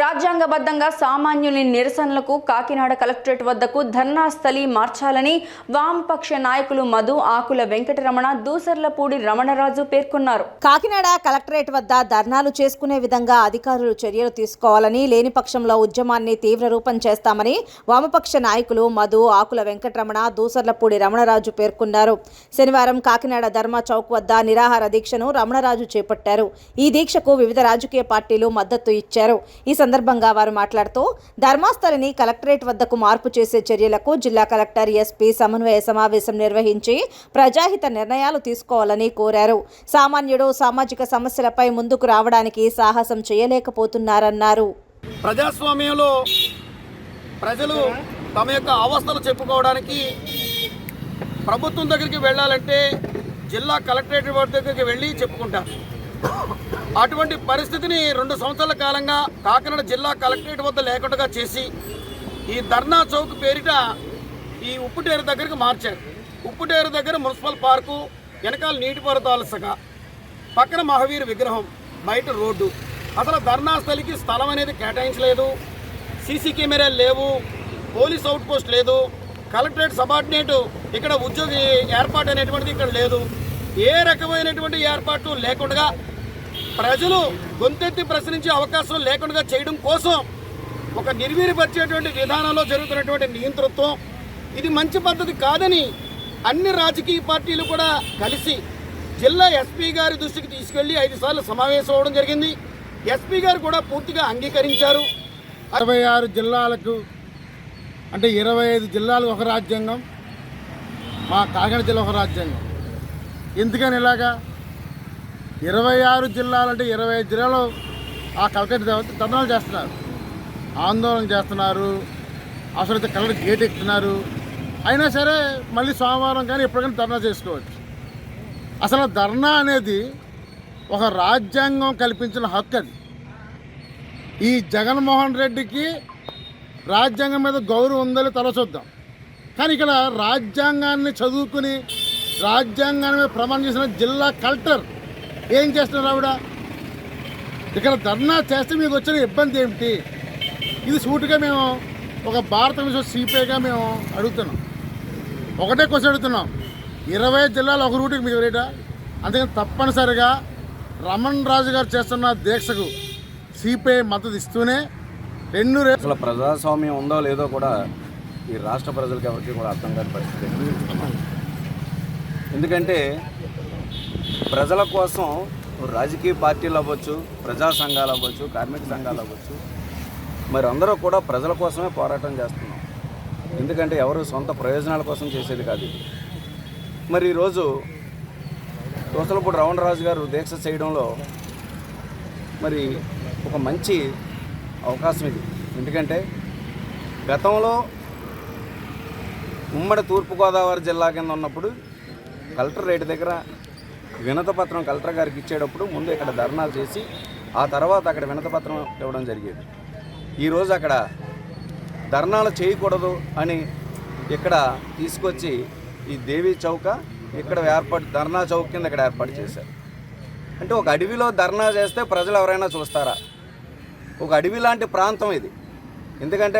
రాజ్యాంగబద్ధంగా సామాన్యుని నిరసనలకు కాకినాడ కలెక్టరేట్ వద్దకు ధర్నా స్థలి మార్చాలని వామపక్ష నాయకులు మధు ఆకుల వెంకటరమణ దూసర్లపూడి రమణరాజు పేర్కొన్నారు. కాకినాడ కలెక్టరేట్ వద్ద ధర్నాలు చేసుకునే విధంగా అధికారులు చర్యలు తీసుకోవాలని లేని పక్షంలో ఉద్యమాన్ని తీవ్ర రూపం చేస్తామని వామపక్ష నాయకులు మధు ఆకుల వెంకటరమణ దూసర్లపూడి రమణరాజు పేర్కొన్నారు. శనివారం కాకినాడ ధర్మా చౌక్ వద్ద నిరాహార దీక్షను రమణరాజు చేపట్టారు. ఈ దీక్షకు వివిధ రాజకీయ పార్టీలు మద్దతు ఇచ్చారు. ఈ సందర్భంగా వారు మాట్లాడుతూ ధర్మాస్థలిని కలెక్టరేట్ వద్దకు మార్పు చేసే చర్యలకు జిల్లా కలెక్టర్ ఎస్పీ సమన్వయ సమావేశం నిర్వహించి ప్రజాహిత నిర్ణయాలు తీసుకోవాలని కోరారు. సామాన్యుడు సామాజిక సమస్యలపై ముందుకు రావడానికి సాహసం చేయలేకపోతున్నారన్నారు. ప్రజాస్వామ్యంలో ప్రజలు తమ యొక్క అవస్థలు చెప్పుకోవడానికి ప్రభుత్వం దగ్గరికి వెళ్ళాలంటే జిల్లా కలెక్టరేట్ దగ్గరికి వెళ్ళి చెప్పుకుంటారు. అటువంటి పరిస్థితిని రెండు సంవత్సరాల కాలంగా కాకినాడ జిల్లా కలెక్టరేట్ వద్ద లేకుండా చేసి ఈ ధర్నా చౌక్ పేరిట ఈ ఉప్పుటేరు దగ్గరికి మార్చారు. ఉప్పుటేరు దగ్గర మున్సిపల్ పార్కు వెనకాల నీటిపారుదల పక్కన మహావీర్ విగ్రహం బయట రోడ్డు. అసలు ధర్నా స్థలికి స్థలం అనేది కేటాయించలేదు. సీసీ కెమెరాలు లేవు పోలీస్ అవుట్ పోస్ట్ లేదు కలెక్టరేట్ సబార్డినేట్ ఇక్కడ ఉద్యోగి ఏర్పాటు అనేటువంటిది ఇక్కడ లేదు. ఏ రకమైనటువంటి ఏర్పాటు లేకుండా ప్రజలు గొంతెత్తి ప్రశ్నించే అవకాశం లేకుండా చేయడం కోసం ఒక నిర్వీర్యపరిచేటువంటి విధానంలో జరుగుతున్నటువంటి నియంతృత్వం ఇది మంచి పద్ధతి కాదని అన్ని రాజకీయ పార్టీలు కూడా కలిసి జిల్లా ఎస్పీ గారి దృష్టికి తీసుకెళ్ళి ఐదు సార్లు సమావేశం అవ్వడం జరిగింది. ఎస్పీ గారు కూడా పూర్తిగా అంగీకరించారు. అరవై ఆరు జిల్లాలకు అంటే ఇరవై ఐదు జిల్లాలకు ఒక రాజ్యాంగం మా కాకినాడ జిల్లా ఒక రాజ్యాంగం. ఎందుకని ఇలాగా? ఇరవై ఆరు జిల్లాలంటే ఇరవై ఐదు జిల్లాలో ఆ కలెక్టరేట్ ధర్నాలు చేస్తున్నారు. ఆందోళన చేస్తున్నారు. అసలు అయితే కలెక్టర్ గేట్ ఎక్కుతున్నారు. అయినా సరే మళ్ళీ సోమవారం కానీ ఎప్పటికైనా ధర్నా చేసుకోవచ్చు. అసలు ధర్నా అనేది ఒక రాజ్యాంగం కల్పించిన హక్కు అది. ఈ జగన్మోహన్ రెడ్డికి రాజ్యాంగం మీద గౌరవం ఉందని లేదో కానీ ఇక్కడ రాజ్యాంగాన్ని చదువుకుని రాజ్యాంగాన్ని మీద ప్రమాణం చేసిన జిల్లా కలెక్టర్ ఏం చేస్తున్నారు ఆవిడ? ఇక్కడ ధర్నా చేస్తే మీకు వచ్చిన ఇబ్బంది ఏమిటి? ఇది సూటిగా మేము ఒక భారతదేశ సిపిఐగా మేము అడుగుతున్నాం. ఒకటే క్వశ్చన్ అడుగుతున్నాం. ఇరవై జిల్లాలు ఒక రూటుకి మీకు రేట అందుకని తప్పనిసరిగా రమణ్ రాజు గారు చేస్తున్న దీక్షకు సిపిఐ మద్దతు ఇస్తూనే రెండు అసలు ప్రజాస్వామ్యం ఉందో లేదో కూడా ఈ రాష్ట్ర ప్రజలకు ఎవరికి కూడా అర్థం కాని పరిస్థితి. ఎందుకంటే ప్రజల కోసం రాజకీయ పార్టీలు అవ్వచ్చు ప్రజా సంఘాలు అవ్వచ్చు కార్మిక సంఘాలు అవ్వచ్చు మరి అందరూ కూడా ప్రజల కోసమే పోరాటం చేస్తున్నాం. ఎందుకంటే ఎవరు సొంత ప్రయోజనాల కోసం చేసేది కాదు మరి ఈరోజు దోసలపూడి రవణరాజు గారు దీక్ష చేయడంలో మరి ఒక మంచి అవకాశం ఇది. ఎందుకంటే గతంలో ఉమ్మడి తూర్పుగోదావరి జిల్లా కింద ఉన్నప్పుడు కలెక్టర్ రేటు దగ్గర వినతపత్రం కలెక్టర్ గారికి ఇచ్చేటప్పుడు ముందు ఇక్కడ ధర్నాలు చేసి ఆ తర్వాత అక్కడ వినతపత్రం ఇవ్వడం జరిగేది. ఈరోజు అక్కడ ధర్నాలు చేయకూడదు అని ఇక్కడ తీసుకొచ్చి ఈ దేవి చౌక ఇక్కడ ఏర్పాటు ధర్నా చౌక్ కింద ఇక్కడ ఏర్పాటు చేశారు. అంటే ఒక అడవిలో ధర్నా చేస్తే ప్రజలు ఎవరైనా చూస్తారా? ఒక అడవి లాంటి ప్రాంతం ఇది. ఎందుకంటే